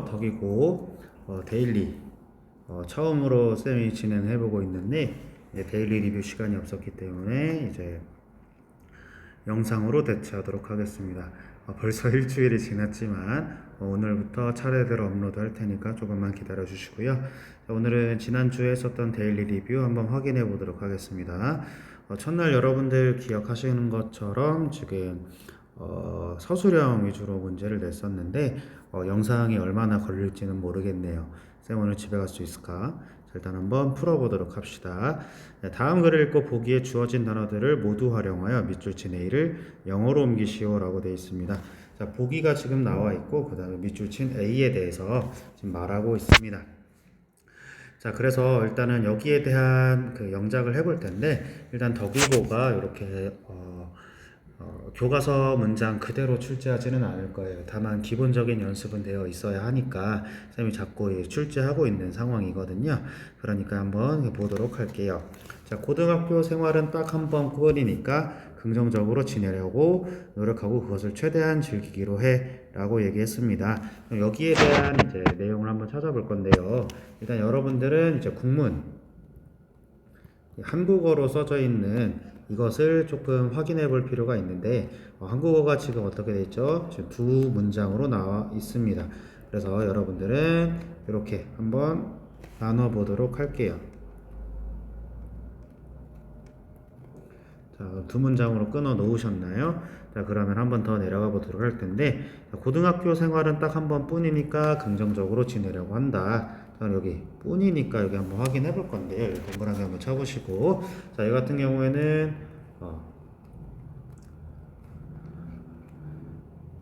덕이고 어, 데일리 어, 처음으로 쌤이 진행해 보고 있는데 이제 데일리 리뷰 시간이 없었기 때문에 이제 영상으로 대체하도록 하겠습니다. 어, 벌써 일주일이 지났지만 어, 오늘부터 차례대로 업로드 할 테니까 조금만 기다려 주시고요. 자, 오늘은 지난주에 했었던 데일리 리뷰 한번 확인해 보도록 하겠습니다. 어, 첫날 여러분들 기억하시는 것처럼 지금 어, 서술형 위주로 문제를 냈었는데 어, 영상이 얼마나 걸릴지는 모르겠네요. 쌤 오늘 집에 갈 수 있을까? 자, 일단 한번 풀어보도록 합시다. 네, 다음 글을 읽고 보기에 주어진 단어들을 모두 활용하여 밑줄 친 A를 영어로 옮기시오라고 되어 있습니다. 자, 보기가 지금 나와 있고 그 다음에 밑줄 친 A에 대해서 지금 말하고 있습니다. 자, 그래서 일단은 여기에 대한 그 영작을 해볼 텐데 일단 덕이고가 이렇게 어, 어, 교과서 문장 그대로 출제하지는 않을 거예요. 다만 기본적인 연습은 되어 있어야 하니까 쌤이 자꾸 예, 출제하고 있는 상황이거든요. 그러니까 한번 보도록 할게요. 자, 고등학교 생활은 딱 한 번뿐이니까 긍정적으로 지내려고 노력하고 그것을 최대한 즐기기로 해 라고 얘기했습니다. 그럼 여기에 대한 이제 내용을 한번 찾아볼 건데요. 일단 여러분들은 이제 국문 한국어로 써져 있는 이것을 조금 확인해 볼 필요가 있는데 어, 한국어가 지금 어떻게 돼 있죠? 지금 두 문장으로 나와 있습니다. 그래서 여러분들은 이렇게 한번 나눠 보도록 할게요. 자, 두 문장으로 끊어 놓으셨나요? 자, 그러면 한 번 더 내려가 보도록 할 텐데, 자, 고등학교 생활은 딱 한 번 뿐이니까 긍정적으로 지내려고 한다. 자, 여기 뿐이니까 여기 한번 확인해 볼 건데요. 동그라미 한번 쳐보시고, 자, 이 같은 경우에는, 어,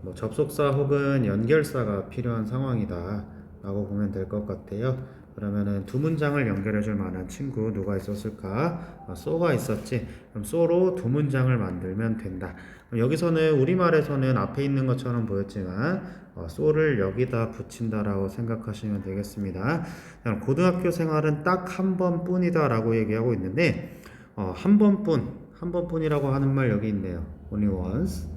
뭐 접속사 혹은 연결사가 필요한 상황이다. 라고 보면 될 것 같아요. 그러면은 두 문장을 연결해 줄 만한 친구 누가 있었을까? 아, so가 있었지. 그럼 so로 두 문장을 만들면 된다. 여기서는 우리말에서는 앞에 있는 것처럼 보였지만 어, so를 여기다 붙인다라고 생각하시면 되겠습니다. 고등학교 생활은 딱 한 번뿐이다라고 얘기하고 있는데 어, 한 번뿐, 한 번뿐이라고 하는 말 여기 있네요. only once.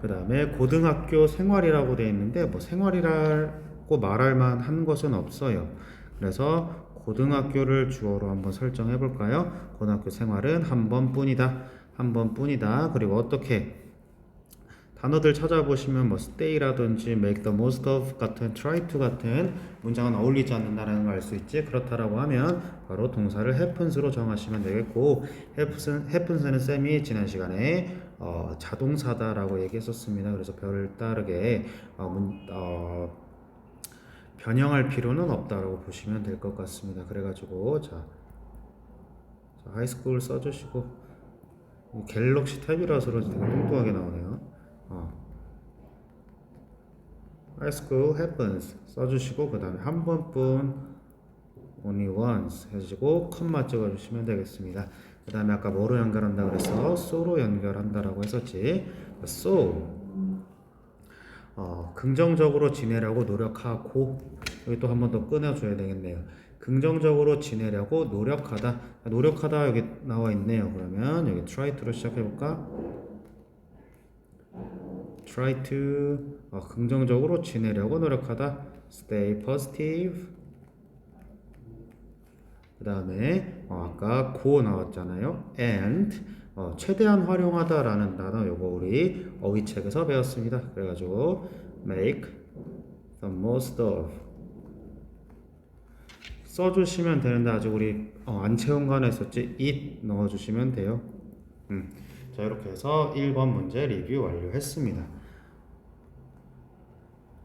그 다음에 고등학교 생활이라고 되어 있는데 뭐 생활이라 고 말할 만한 것은 없어요. 그래서 고등학교를 주어로 한번 설정해 볼까요? 고등학교 생활은 한 번뿐이다. 한 번뿐이다. 그리고 어떻게 단어들 찾아보시면 뭐 stay라든지 make the most of 같은 try to 같은 문장은 어울리지 않는다라는 걸 알 수 있지. 그렇다라고 하면 바로 동사를 happens로 정하시면 되겠고 happens, happens는 쌤이 지난 시간에 어, 자동사다라고 얘기했었습니다. 그래서 별을 따르게 어, 문, 어, 변형할 필요는 없다라고 보시면 될 것 같습니다. 그래가지고 자, 자 하이스쿨 써주시고 갤럭시 탭이라서 그런지 되게 뚱뚱하게 나오네요. 어. School happens 써주시고 그 다음에 한 번뿐 only once 해주시고 컴마 찍어주시면 되겠습니다. 그 다음에 아까 뭐로 연결한다 그랬어? so로 연결한다라고 했었지. so 어, 긍정적으로 지내려고 노력하고 여기 또 한 번 더 끊어줘야 되겠네요. 긍정적으로 지내려고 노력하다. 노력하다 여기 나와 있네요. 그러면 여기 try to로 시작해 볼까? try to 어, 긍정적으로 지내려고 노력하다. stay positive. 그 다음에 어, 아까 go 나왔잖아요. and 어, 최대한 활용하다라는 단어 요거 우리 어휘책에서 배웠습니다. 그래가지고 make the most of 써주시면 되는데 아직 우리 어, 안 채운 거 하나 있었지? it 넣어주시면 돼요. 음. 자 이렇게 해서 1번 문제 리뷰 완료했습니다.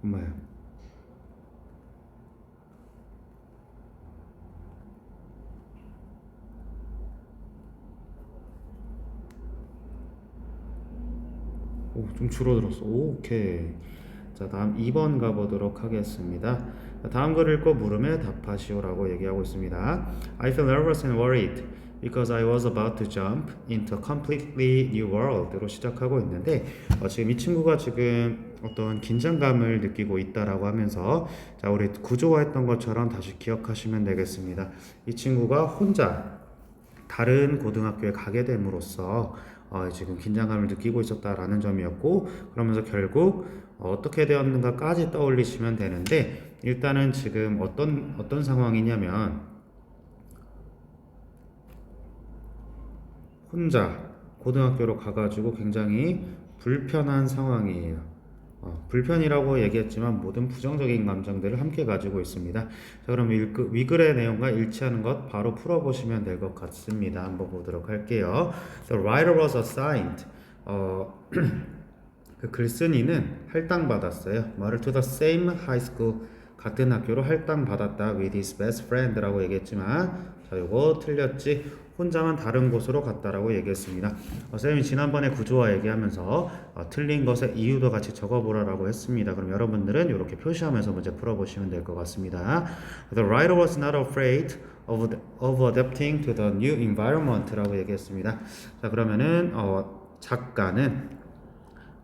엄마야. 오, 좀 줄어들었어. 오, 오케이. 자, 다음 2번 가보도록 하겠습니다. 자, 다음 글을 읽고 물음에 답하시오라고 얘기하고 있습니다. I feel nervous and worried because I was about to jump into a completely new world로 시작하고 있는데 어, 지금 이 친구가 지금 어떤 긴장감을 느끼고 있다라고 하면서 자, 우리 구조화했던 것처럼 다시 기억하시면 되겠습니다. 이 친구가 혼자 다른 고등학교에 가게 됨으로써 어, 지금 긴장감을 느끼고 있었다라는 점이었고 그러면서 결국 어, 어떻게 되었는가까지 떠올리시면 되는데 일단은 지금 어떤 어떤 상황이냐면 혼자 고등학교로 가가지고 굉장히 불편한 상황이에요. 어, 불편이라고 얘기했지만 모든 부정적인 감정들을 함께 가지고 있습니다. 자, 그럼 윌- 위글의 내용과 일치하는 것 바로 풀어보시면 될 것 같습니다. 한번 보도록 할게요. The writer was assigned. 어, 그 글쓴이는 할당받았어요. 말을 to the same high school 같은 학교로 할당받았다 with his best friend라고 얘기했지만 자 요거 틀렸지 혼자만 다른 곳으로 갔다라고 얘기했습니다. 어, 쌤이 지난번에 구조화 얘기하면서 어, 틀린 것의 이유도 같이 적어보라라고 했습니다. 그럼 여러분들은 이렇게 표시하면서 문제 풀어보시면 될 것 같습니다. The writer was not afraid of, of adapting to the new environment라고 얘기했습니다. 자 그러면은 어, 작가는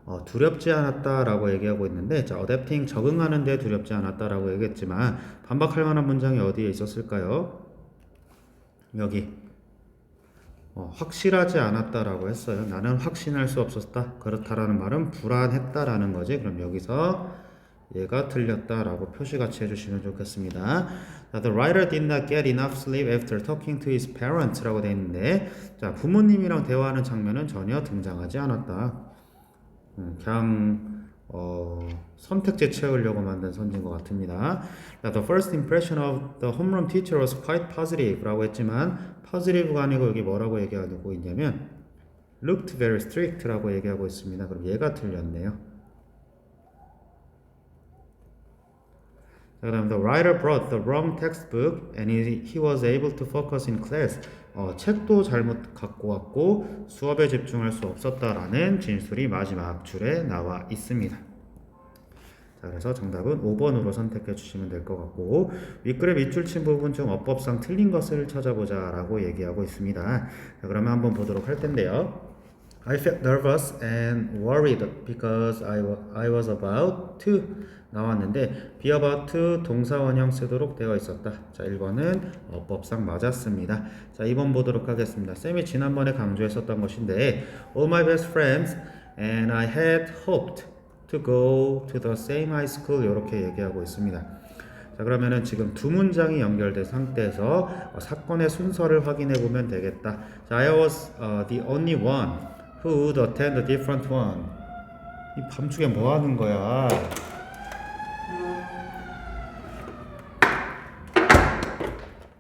어, 두렵지 않았다라고 얘기하고 있는데 자, 어댑팅 적응하는 데 두렵지 않았다라고 얘기했지만 반박할 만한 문장이 어디에 있었을까요? 여기 어, 확실하지 않았다라고 했어요. 나는 확신할 수 없었다. 그렇다라는 말은 불안했다라는 거지. 그럼 여기서 얘가 틀렸다라고 표시 같이 해주시면 좋겠습니다. 자, The writer did not get enough sleep after talking to his parents라고 돼 있는데 자 부모님이랑 대화하는 장면은 전혀 등장하지 않았다. 음, 그냥 어, 선택지 채우려고 만든 선지인 것 같습니다. The first impression of the homeroom teacher was quite positive라고 했지만 positive가 아니고 여기 뭐라고 얘기하고 있냐면 looked very strict라고 얘기하고 있습니다. 그럼 얘가 틀렸네요. 자, 그다음 the writer brought the wrong textbook and he, he was able to focus in class. 어, 책도 잘못 갖고 왔고 수업에 집중할 수 없었다라는 진술이 마지막 줄에 나와 있습니다. 자, 그래서 정답은 5번으로 선택해 주시면 될 것 같고 윗글의 밑줄 친 부분 중 어법상 틀린 것을 찾아보자 라고 얘기하고 있습니다. 자, 그러면 한번 보도록 할 텐데요. I felt nervous and worried because I, I was about to 나왔는데 be about to 동사 원형 쓰도록 되어 있었다. 자, 1번은 어법상 맞았습니다. 자, 2번 보도록 하겠습니다. 쌤이 지난번에 강조했었던 것인데 all my best friends and I had hoped to go to the same high school 이렇게 얘기하고 있습니다. 자 그러면은 지금 두 문장이 연결된 상태에서 어, 사건의 순서를 확인해 보면 되겠다. 자, I was uh, the only one who would attend a different one. 이 밤중에 뭐 하는 거야?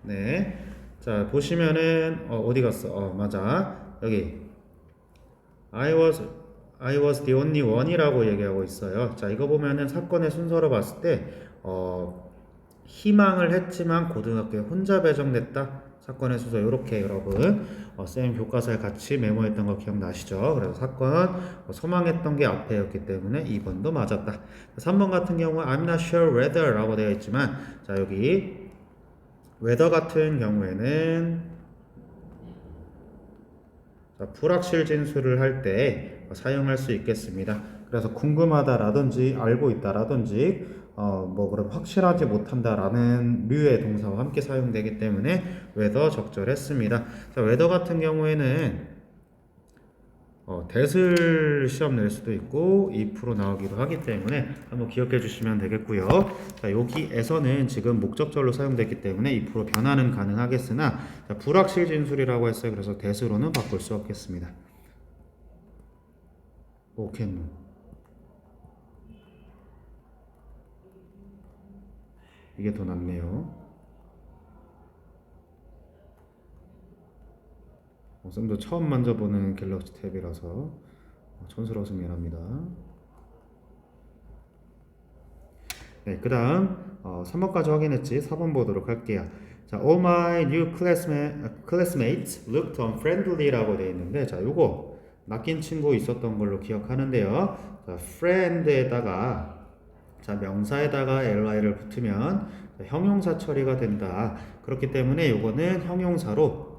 네. 자 보시면은 어, 어디 갔어? 어 맞아 여기 I was I was the only one이라고 얘기하고 있어요. 자, 이거 보면은 사건의 순서로 봤을 때, 어, 희망을 했지만 고등학교에 혼자 배정됐다. 사건의 순서 이렇게 여러분 어, 쌤 교과서에 같이 메모했던 거 기억나시죠? 그래서 사건 어, 소망했던 게 앞에였기 때문에 2번도 맞았다. 3번 같은 경우는 I'm not sure whether라고 되어 있지만 자 여기 whether 같은 경우에는 자, 불확실 진술을 할 때 사용할 수 있겠습니다. 그래서 궁금하다라든지 알고 있다라든지 어, 뭐 그럼 확실하지 못한다라는 류의 동사와 함께 사용되기 때문에 whether 적절했습니다. 자, whether 같은 경우에는 어, 대슬 시험 낼 수도 있고 2% 나오기도 하기 때문에 한번 기억해 주시면 되겠고요. 자, 여기에서는 지금 목적절로 사용됐기 때문에 2% 변화는 가능하겠으나 자, 불확실 진술이라고 했어요. 그래서 대수로는 바꿀 수 없겠습니다. 오케이. 이게 더 낫네요. 어, 쌤도 처음 만져보는 갤럭시 탭이라서 어, 촌스러워서 미안합니다. 네, 그 다음 어, 3번까지 확인했지 4번 보도록 할게요. 자, all my new classma- classmates looked unfriendly라고 되어 있는데 자, 요거 낚인 친구 있었던 걸로 기억하는데요. 자, friend에다가 자, 명사에다가 li를 붙으면 자, 형용사 처리가 된다. 그렇기 때문에 요거는 형용사로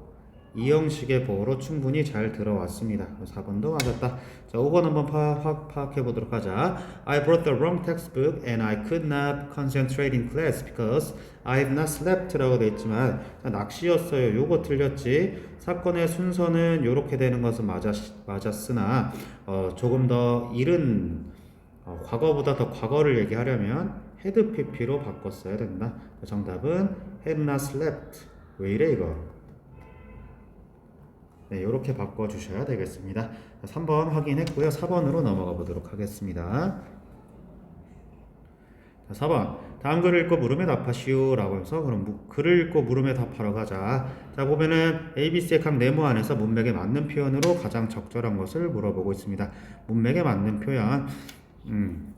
이 형식의 보호로 충분히 잘 들어왔습니다. 4번도 맞았다. 자, 5번 한번 파악, 파악해 보도록 하자. I brought the wrong textbook and I could not concentrate in class because I have not slept라고 돼 있지만 자, 낚시였어요. 요거 틀렸지. 사건의 순서는 요렇게 되는 것은 맞았, 맞았으나 어, 조금 더 이른 어, 과거보다 더 과거를 얘기하려면 had pp로 바꿨어야 된다. 정답은 had not slept. 왜 이래 이거? 네, 이렇게 바꿔 주셔야 되겠습니다. 3번 확인했고요. 4번으로 넘어가 보도록 하겠습니다. 자, 4번. 다음 글을 읽고 물음에 답하시오. 라고 해서 그럼 무- 글을 읽고 물음에 답하러 가자. 자, 보면은 ABC의 각 네모 안에서 문맥에 맞는 표현으로 가장 적절한 것을 물어보고 있습니다. 문맥에 맞는 표현. 음.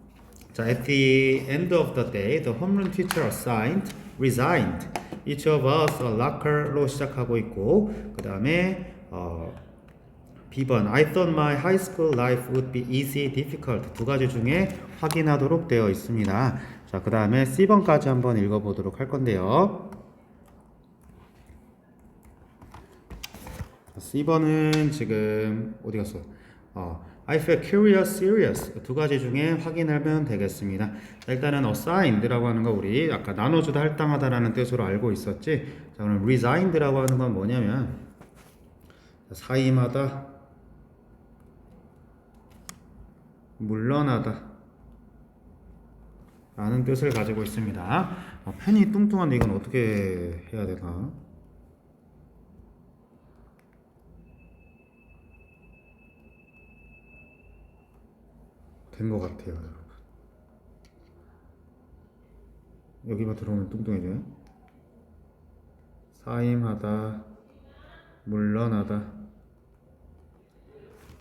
자, at the end of the day, the homeroom teacher assigned resigned. Each of us a locker로 시작하고 있고, 그 다음에 어, B번 I thought my high school life would be easy, difficult 두 가지 중에 확인하도록 되어 있습니다. 자, 그 다음에 C번까지 한번 읽어보도록 할 건데요. C번은 지금 어디 갔어? 어, I feel curious, serious 두 가지 중에 확인하면 되겠습니다. 자, 일단은 assigned라고 하는 거 우리 아까 나눠주다 할당하다라는 뜻으로 알고 있었지. 자, 그럼 resigned라고 하는 건 뭐냐면 사임하다, 물러나다 라는 뜻을 가지고 있습니다. 어, 펜이 뚱뚱한데 이건 어떻게 해야 되나? 된 것 같아요, 여러분. 여기만 들어오면 뚱뚱해져요. 사임하다, 물러나다.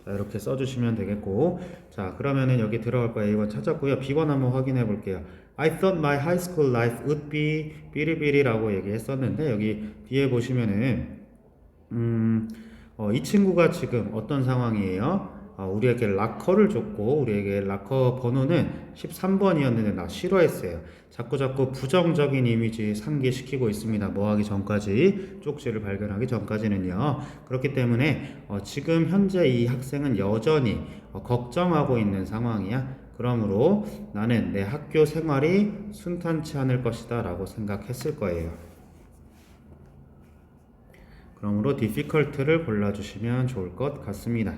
자, 이렇게 써주시면 되겠고. 자, 그러면은 여기 들어갈 거 A1 찾았고요. B1 한번 확인해 볼게요. I thought my high school life would be 비리비리라고 얘기했었는데, 여기 뒤에 보시면은, 음, 어, 이 친구가 지금 어떤 상황이에요? 어, 우리에게 락커를 줬고 우리에게 락커 번호는 13번이었는데 나 싫어했어요. 자꾸 자꾸 부정적인 이미지 상기시키고 있습니다. 뭐 하기 전까지 쪽지를 발견하기 전까지는요. 그렇기 때문에 어, 지금 현재 이 학생은 여전히 어, 걱정하고 있는 상황이야. 그러므로 나는 내 학교 생활이 순탄치 않을 것이다 라고 생각했을 거예요. 그러므로 difficult를 골라주시면 좋을 것 같습니다.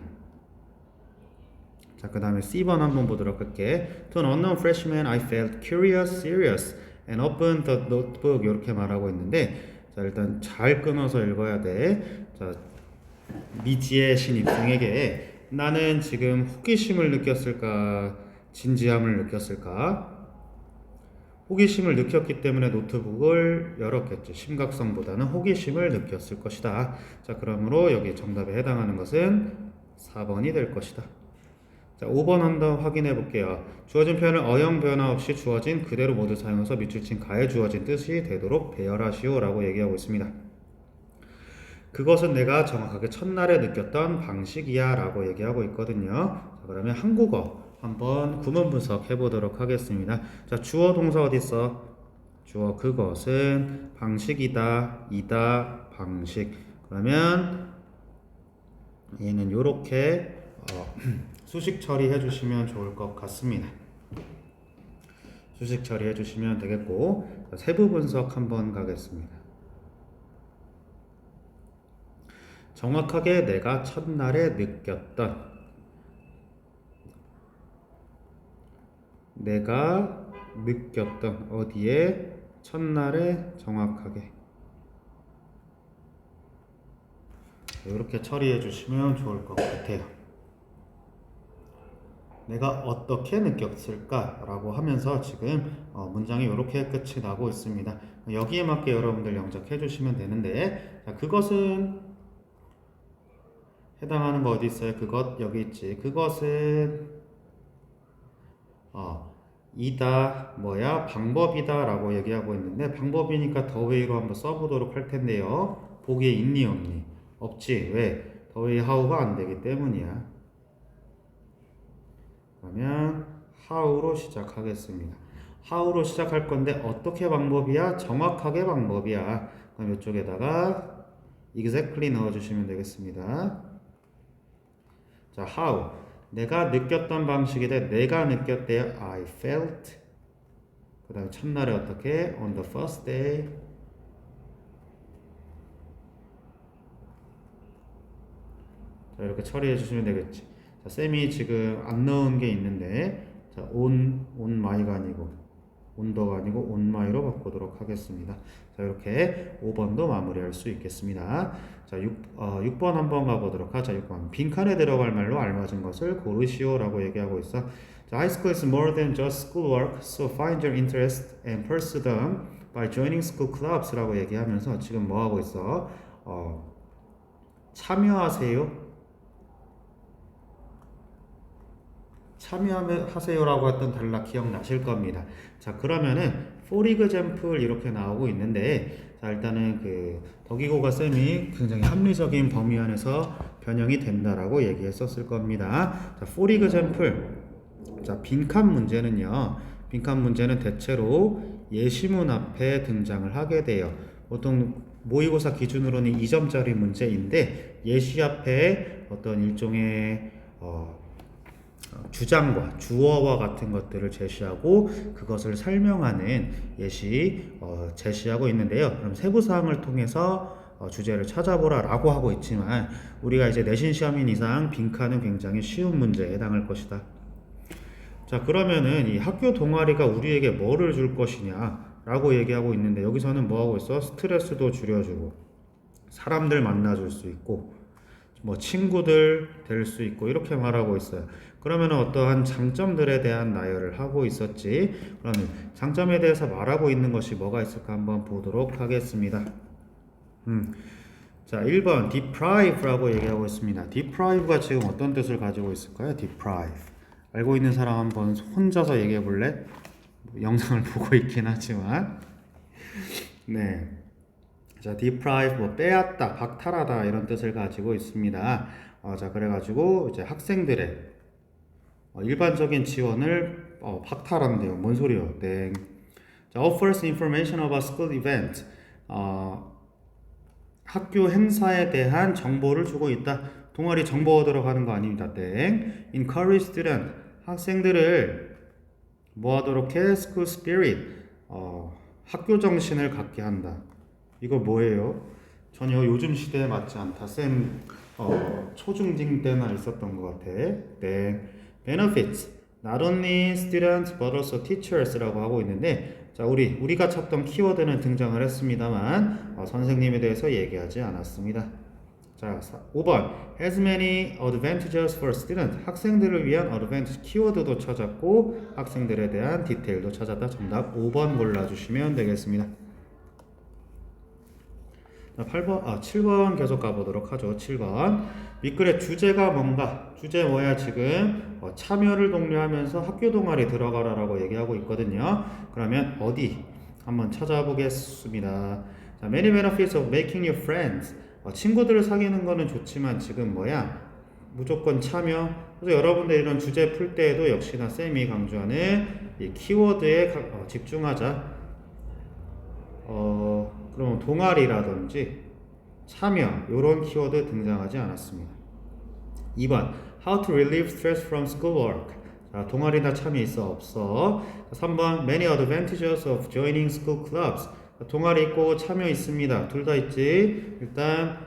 자, 그 다음에 C번 한번 보도록 할게. To an unknown freshman, I felt curious, serious, and opened the notebook. 이렇게 말하고 있는데, 자, 일단 잘 끊어서 읽어야 돼. 자, 미지의 신입생에게 나는 지금 호기심을 느꼈을까, 진지함을 느꼈을까? 호기심을 느꼈기 때문에 노트북을 열었겠죠. 심각성보다는 호기심을 느꼈을 것이다. 자, 그러므로 여기 정답에 해당하는 것은 4번이 될 것이다. 자, 5번 한번 확인해 볼게요. 주어진 표현을 어형 변화 없이 주어진 그대로 모두 사용해서 밑줄 친 가에 주어진 뜻이 되도록 배열하시오 라고 얘기하고 있습니다. 그것은 내가 정확하게 첫날에 느꼈던 방식이야 라고 얘기하고 있거든요. 자, 그러면 한국어 한번 구문 분석해 보도록 하겠습니다. 자, 주어 동사 어디 있어? 주어 그것은 방식이다, 이다, 방식. 그러면 얘는 요렇게 어, 수식 처리해 주시면 좋을 것 같습니다. 수식 처리해 주시면 되겠고 자, 세부 분석 한번 가겠습니다. 정확하게 내가 첫날에 느꼈던 내가 느꼈던 어디에 첫날에 정확하게 이렇게 처리해 주시면 좋을 것 같아요. 내가 어떻게 느꼈을까라고 하면서 지금 어, 문장이 이렇게 끝이 나고 있습니다. 여기에 맞게 여러분들 영작해 주시면 되는데 자, 그것은 해당하는 거 어디 있어요? 그것 여기 있지. 그것은 어, 이다 뭐야 방법이다라고 얘기하고 있는데 방법이니까 더웨이로 한번 써보도록 할 텐데요. 보기에 있니 없니? 없지. 왜? 더웨이 하우가 안 되기 때문이야. 그러면 how로 시작하겠습니다. how로 시작할 건데 어떻게 방법이야? 정확하게 방법이야. 그럼 이쪽에다가 exactly 넣어주시면 되겠습니다. 자, how. 내가 느꼈던 방식이 돼. 내가 느꼈대요. I felt. 그 다음에 첫날에 어떻게? On the first day. 자, 이렇게 처리해 주시면 되겠지. 자, 쌤이 지금 안 넣은 게 있는데 자, on, on my가 아니고 온더가 아니고 on my로 바꾸도록 하겠습니다. 자, 이렇게 5번도 마무리할 수 있겠습니다. 자, 6, 어, 6번 한번 가보도록 하자. 6번. 빈칸에 들어갈 말로 알맞은 것을 고르시오 라고 얘기하고 있어. 자, high school is more than just schoolwork, so find your interest and pursue them by joining school clubs라고 얘기하면서 지금 뭐 하고 있어? 어, 참여하세요. 참여하세요라고 했던 단락 기억나실 겁니다. 자 그러면은 for example 이렇게 나오고 있는데 자 일단은 그 덕이고가 쌤이 굉장히 합리적인 범위 안에서 변형이 된다라고 얘기했었을 겁니다. 자 for example 자 빈칸 문제는요. 빈칸 문제는 대체로 예시문 앞에 등장을 하게 돼요. 보통 모의고사 기준으로는 2점짜리 문제인데 예시 앞에 어떤 일종의 어, 어, 주장과 주어와 같은 것들을 제시하고 그것을 설명하는 예시 어, 제시하고 있는데요. 그럼 세부 사항을 통해서 어, 주제를 찾아보라라고 하고 있지만 우리가 이제 내신 시험인 이상 빈칸은 굉장히 쉬운 문제에 해당할 것이다. 자 그러면은 이 학교 동아리가 우리에게 뭐를 줄 것이냐라고 얘기하고 있는데 여기서는 뭐 하고 있어? 스트레스도 줄여주고 사람들 만나줄 수 있고 뭐 친구들 될 수 있고 이렇게 말하고 있어요. 그러면 어떠한 장점들에 대한 나열을 하고 있었지. 그러면 장점에 대해서 말하고 있는 것이 뭐가 있을까 한번 보도록 하겠습니다. 음. 자, 1번 deprive라고 얘기하고 있습니다. deprive가 지금 어떤 뜻을 가지고 있을까요? deprive. 알고 있는 사람 한번 혼자서 얘기해 볼래? 영상을 보고 있긴 하지만. 네. 자, deprive 뭐 빼앗다, 박탈하다 이런 뜻을 가지고 있습니다. 어, 자, 그래가지고 이제 학생들의 어, 일반적인 지원을 어, 박탈한대요. 뭔 소리요? 네. 자, offers information about school event. 어, 학교 행사에 대한 정보를 주고 있다. 동아리 정보 얻으러 가는 거 아닙니다. 땡. encourage student. 학생들을 뭐 하도록 해? school spirit. 어, 학교 정신을 갖게 한다. 이거 뭐예요? 전혀 요즘 시대에 맞지 않다. 쌤 어, 초중딩 때나 있었던 것 같아. 네. benefits. not only students but also teachers라고 하고 있는데 자 우리 우리가 찾던 키워드는 등장을 했습니다만 어, 선생님에 대해서 얘기하지 않았습니다. 자 5번 has many advantages for student 학생들을 위한 advantage 키워드도 찾았고 학생들에 대한 디테일도 찾았다. 정답 5번 골라주시면 되겠습니다. 자, 8번, 아, 7번 계속 가보도록 하죠. 7번. 밑글의 주제가 뭔가? 주제 뭐야, 지금? 어, 참여를 독려하면서 학교 동아리 들어가라라고 얘기하고 있거든요. 그러면 어디? 한번 찾아보겠습니다. 자, many benefits of making new friends. 어, 친구들을 사귀는 거는 좋지만 지금 뭐야? 무조건 참여. 그래서 여러분들 이런 주제 풀 때에도 역시나 쌤이 강조하는 이 키워드에 가- 어, 집중하자. 어, 그럼 동아리라든지 참여 이런 키워드 등장하지 않았습니다. 2번 How to relieve stress from schoolwork. 자, 동아리나 참여 있어 없어. 3번 Many advantages of joining school clubs. 자, 동아리 있고 참여 있습니다. 둘 다 있지. 일단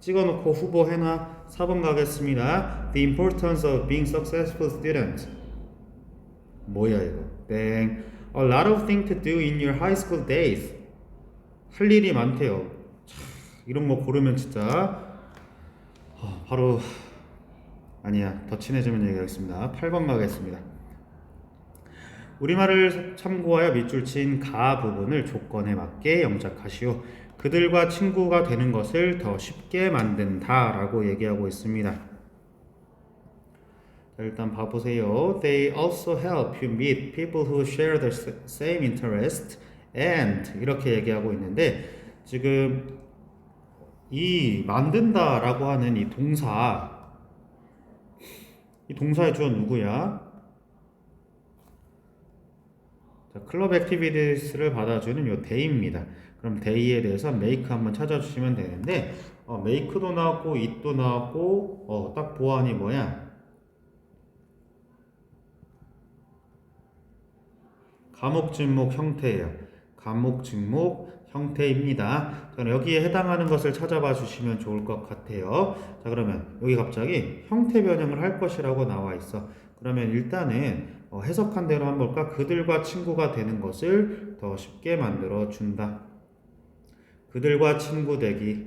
찍어놓고 후보 해놔. 4번 가겠습니다. The importance of being successful student. 뭐야 이거? 땡. A lot of things to do in your high school days. 할 일이 많대요. 참, 이런 거 고르면 진짜 어, 바로 아니야 더 친해지면 얘기하겠습니다. 8번 가겠습니다. 우리말을 참고하여 밑줄 친 가 부분을 조건에 맞게 영작하시오. 그들과 친구가 되는 것을 더 쉽게 만든다 라고 얘기하고 있습니다. 자, 일단 봐보세요. They also help you meet people who share the same interest and 이렇게 얘기하고 있는데 지금 이 만든다라고 하는 이 동사 이 동사의 주어 누구야? 자, 클럽 액티비티스를 받아주는 요 데이입니다. 그럼 데이에 대해서 make 한번 찾아주시면 되는데 어, make도 나왔고 it도 나왔고 어, 딱 보안이 뭐야? 감옥 진목 형태예요. 감옥 진목 형태입니다. 자, 여기에 해당하는 것을 찾아봐 주시면 좋을 것 같아요. 자, 그러면 여기 갑자기 형태 변형을 할 것이라고 나와 있어. 그러면 일단은 어, 해석한 대로 한번 볼까? 그들과 친구가 되는 것을 더 쉽게 만들어 준다. 그들과 친구 되기,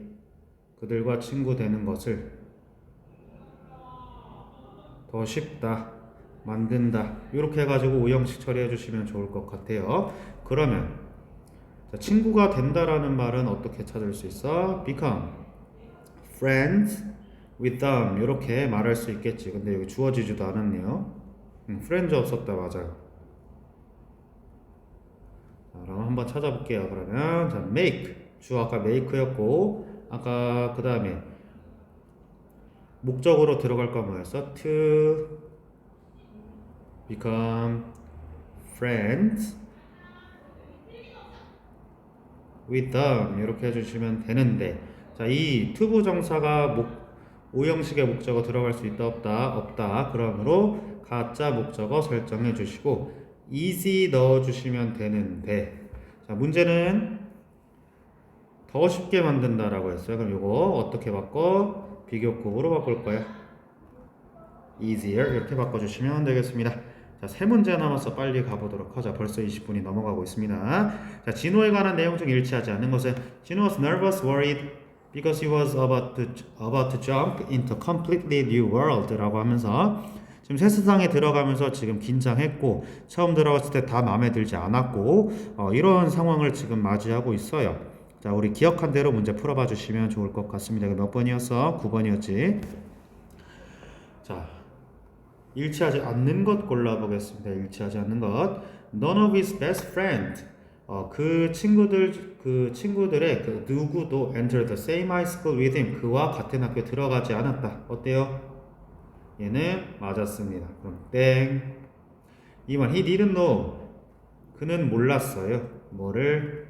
그들과 친구 되는 것을 더 쉽다, 만든다. 이렇게 해가지고 오형식 처리해 주시면 좋을 것 같아요. 그러면 자, 친구가 된다라는 말은 어떻게 찾을 수 있어? become friends with them 이렇게 말할 수 있겠지. 근데 여기 주어지지도 않았네요. 음, friends 없었다 맞아요. 자, 그럼 한번 찾아볼게요. 그러면 자, make 주 아까 make였고 아까 그 다음에 목적으로 들어갈 거 뭐였어? to become friends with them 이렇게 해주시면 되는데 자이 투부 정사가 목 오형식의 목적어 들어갈 수 있다 없다 없다. 그러므로 가짜 목적어 설정해 주시고 easy 넣어 주시면 되는데 자 문제는 더 쉽게 만든다라고 했어요. 그럼 이거 어떻게 바꿔? 비교급으로 바꿀 거야 easier 이렇게 바꿔 주시면 되겠습니다. 자, 세 문제 남아서 빨리 가보도록 하자. 벌써 20분이 넘어가고 있습니다. 자, 진호에 관한 내용 중 일치하지 않는 것은 진호 was nervous, worried because he was about to, about to jump into completely new world라고 하면서 지금 새 세상에 들어가면서 지금 긴장했고 처음 들어갔을 때 다 마음에 들지 않았고 어, 이런 상황을 지금 맞이하고 있어요. 자, 우리 기억한 대로 문제 풀어봐 주시면 좋을 것 같습니다. 몇 번이었어? 9번이었지. 자, 일치하지 않는 것 골라보겠습니다. 일치하지 않는 것. None of his best friend. 어, 그 친구들 그 친구들의 그 누구도 enter the same high school with him. 그와 같은 학교에 들어가지 않았다. 어때요? 얘는 맞았습니다. 그럼 땡. 2번 he didn't know. 그는 몰랐어요. 뭐를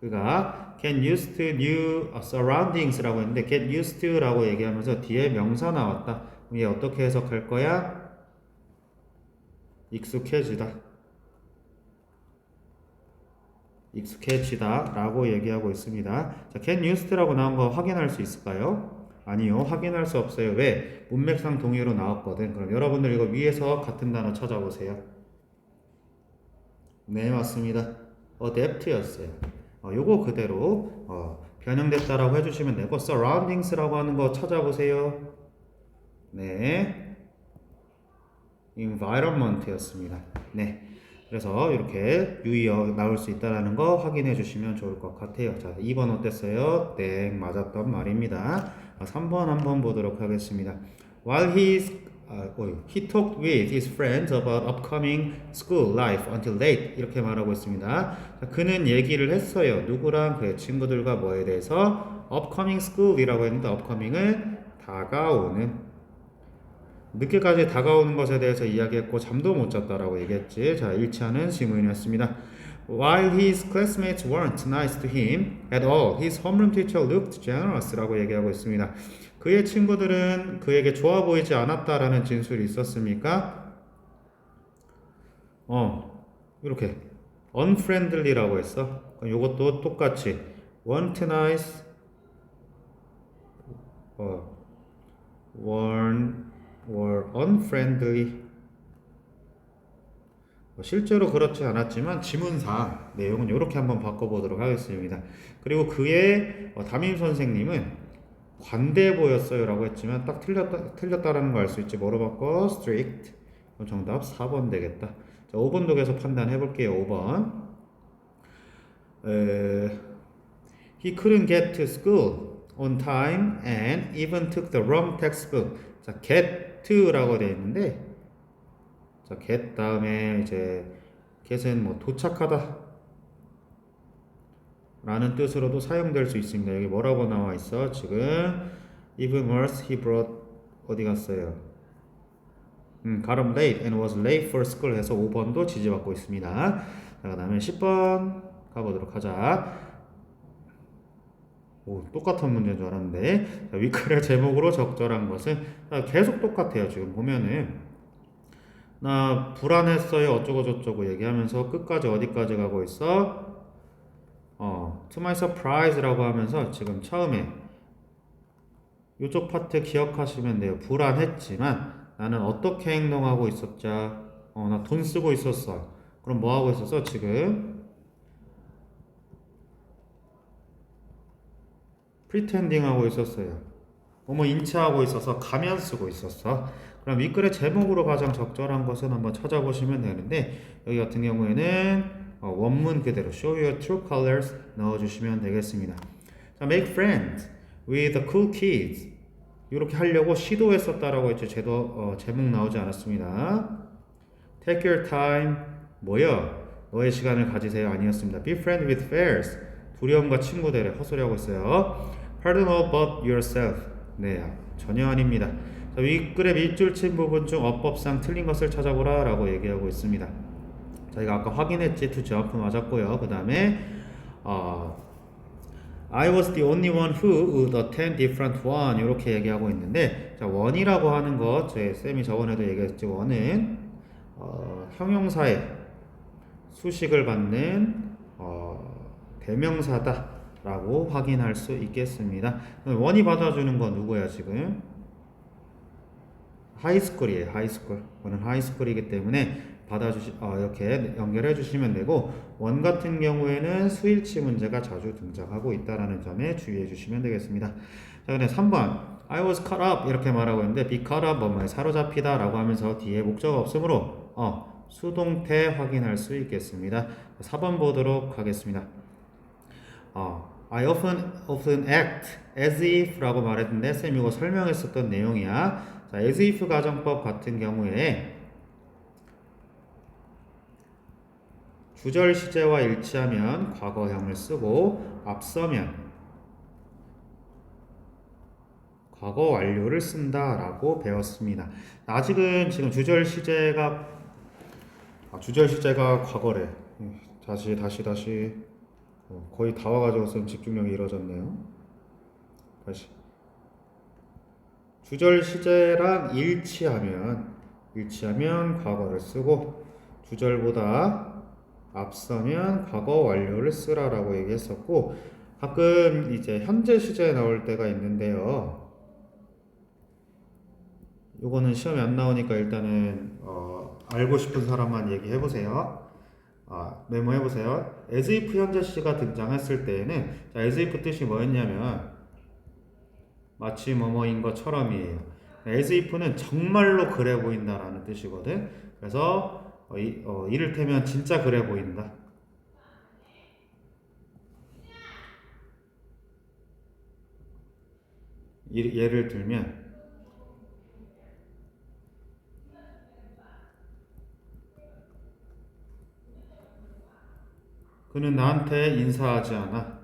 그가 get used to new surroundings라고 했는데 get used to라고 얘기하면서 뒤에 명사 나왔다. 얘 어떻게 해석할 거야? 익숙해지다. 익숙해지다 라고 얘기하고 있습니다. 자, get used라고 나온 거 확인할 수 있을까요? 아니요. 확인할 수 없어요. 왜? 문맥상 동의어로 나왔거든. 그럼 여러분들 이거 위에서 같은 단어 찾아보세요. 네, 맞습니다. adapt였어요. 어, 요거 그대로 어, 변형됐다라고 해주시면 되고 surroundings라고 하는 거 찾아보세요. 네, environment였습니다. 네, 그래서 이렇게 유의어 나올 수 있다라는 거 확인해 주시면 좋을 것 같아요. 자, 2번 어땠어요? 땡 맞았던 말입니다. 아, 3번 한번 보도록 하겠습니다. While he's 아, he talked with his friends about upcoming school life until late 이렇게 말하고 있습니다. 자, 그는 얘기를 했어요. 누구랑 그의 친구들과 뭐에 대해서 upcoming school이라고 했는데 upcoming은 다가오는 늦게까지 다가오는 것에 대해서 이야기했고 잠도 못 잤다라고 얘기했지. 자 일치하는 지문이었습니다. While his classmates weren't nice to him at all, his homeroom teacher looked generous라고 얘기하고 있습니다. 그의 친구들은 그에게 좋아 보이지 않았다라는 진술이 있었습니까? 어, 이렇게 unfriendly라고 했어. 이것도 똑같이 weren't nice, 어, weren't, were unfriendly. 뭐 실제로 그렇지 않았지만 지문상 내용은 이렇게 한번 바꿔보도록 하겠습니다. 그리고 그의 어, 담임 선생님은 관대해 보였어요라고 했지만 딱 틀렸다 틀렸다라는 거알수 있지. 뭐로 바꿔? strict. 정답 4번 되겠다. 자, 5번 독에서 판단해 볼게요. 5번. 에, he couldn't get to school on time and even took the wrong textbook. 자, get to라고 되어 있는데 자, get 다음에 이제 get은 뭐 도착하다 라는 뜻으로도 사용될 수 있습니다. 여기 뭐라고 나와 있어? 지금 even worse he brought 어디 갔어요? 음, got home late and was late for school 해서 5번도 지지받고 있습니다. 자, 그 다음에 10번 가보도록 하자. 오, 똑같은 문제인 줄 알았는데 자, 위클의 제목으로 적절한 것은 자, 계속 똑같아요. 지금 보면은 나 불안했어요 어쩌고 저쩌고 얘기하면서 끝까지 어디까지 가고 있어? 어, to my surprise라고 하면서 지금 처음에 이쪽 파트 기억하시면 돼요. 불안했지만 나는 어떻게 행동하고 있었자? 어, 나 돈 쓰고 있었어. 그럼 뭐 하고 있었어? 지금 프리텐딩 하고 있었어요. 뭐뭐 인체하고 있어서 가면 쓰고 있었어. 그럼 윗글의 제목으로 가장 적절한 것은 한번 찾아보시면 되는데 여기 같은 경우에는 어, 원문 그대로 show your true colors 넣어주시면 되겠습니다. 자, make friends with the cool kids 이렇게 하려고 시도했었다라고 했죠. 제도 어, 제목 나오지 않았습니다. Take your time 뭐요? 너의 시간을 가지세요 아니었습니다. Be friend with fairs 두려움과 친구들의 헛소리하고 있어요. Pardon all but yourself 네 전혀 아닙니다. 자, 윗글의 밑줄 친 부분 중 어법상 틀린 것을 찾아보라 라고 얘기하고 있습니다. 저희가 아까 확인했지 to jump 맞았고요. 그 다음에 어, I was the only one who would attend different one 이렇게 얘기하고 있는데 자 원이라고 하는 것, 제 쌤이 저번에도 얘기했지 원은 어, 형용사의 수식을 받는 어, 대명사다 라고 확인할 수 있겠습니다. 원이 받아주는 건 누구야 지금? 하이스쿨이에요. 하이스쿨. 원은 하이스쿨이기 때문에 받아주시 어, 이렇게 연결해 주시면 되고 원 같은 경우에는 수일치 문제가 자주 등장하고 있다라는 점에 주의해 주시면 되겠습니다. 자, 근데 3번 I was caught up 이렇게 말하고 있는데 be caught up 뭐뭐에 사로잡히다라고 하면서 뒤에 목적 없으므로 어, 수동태 확인할 수 있겠습니다. 4번 보도록 하겠습니다. 어, I often often act as if라고 말했는데 쌤 이거 설명했었던 내용이야. 자, as if 가정법 같은 경우에 주절 시제와 일치하면 과거형을 쓰고 앞서면 과거 완료를 쓴다라고 배웠습니다. 아직은 지금 주절 시제가 아, 주절 시제가 과거래. 음, 다시 다시 다시 어, 거의 다 와가지고 선 집중력이 이루어졌네요. 다시 주절 시제랑 일치하면 일치하면 과거를 쓰고 주절보다 앞서면 과거 완료를 쓰라라고 얘기했었고 가끔 이제 현재 시제에 나올 때가 있는데요. 요거는 시험에 안 나오니까 일단은 어, 알고 싶은 사람만 얘기해 보세요. 아, 메모해 보세요. As if 현재 시가 등장했을 때에는 자, as if 뜻이 뭐였냐면 마치 뭐뭐인 것처럼이에요. as if는 정말로 그래 보인다라는 뜻이거든. 그래서 어, 이, 어, 이를테면 진짜 그래 보인다. 이- 예를 들면 그는 나한테 인사하지 않아.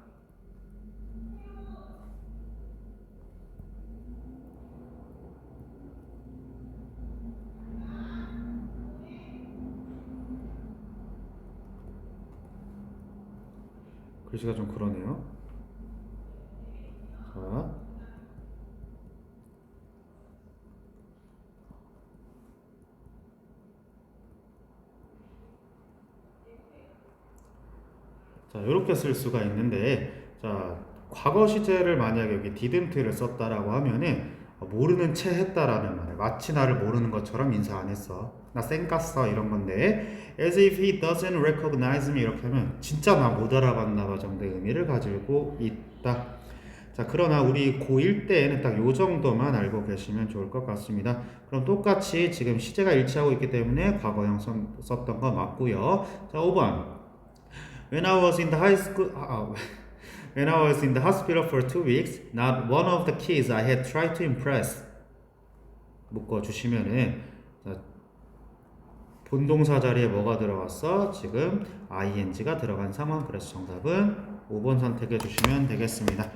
글씨가 좀 그러네요. 자. 자, 이렇게 쓸 수가 있는데, 자, 과거 시제를 만약에 여기 didn't를 썼다라고 하면은 모르는 채 했다라는 말이에요. 마치 나를 모르는 것처럼 인사 안 했어. 나 쌩깠어 이런 건데 as if he doesn't recognize me 이렇게 하면 진짜 나 못 알아봤나 봐 정도의 의미를 가지고 있다. 자, 그러나 우리 고1 때에는 딱 요 정도만 알고 계시면 좋을 것 같습니다. 그럼 똑같이 지금 시제가 일치하고 있기 때문에 과거형 썼- 썼던 거 맞고요. 자, 5번. When I was in the high school, 아, when I was in the hospital for two weeks, not one of the kids I had tried to impress 묶어 주시면은 자, 본동사 자리에 뭐가 들어갔어? 지금 ing가 들어간 상황. 그래서 정답은 5번 선택해 주시면 되겠습니다.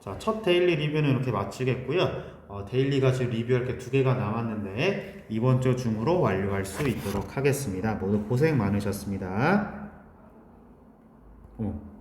자, 첫 데일리 리뷰는 이렇게 마치겠고요. 어, 데일리가 지금 리뷰할 게두 개가 남았는데 이번 주 중으로 완료할 수 있도록 하겠습니다. 모두 고생 많으셨습니다. 어.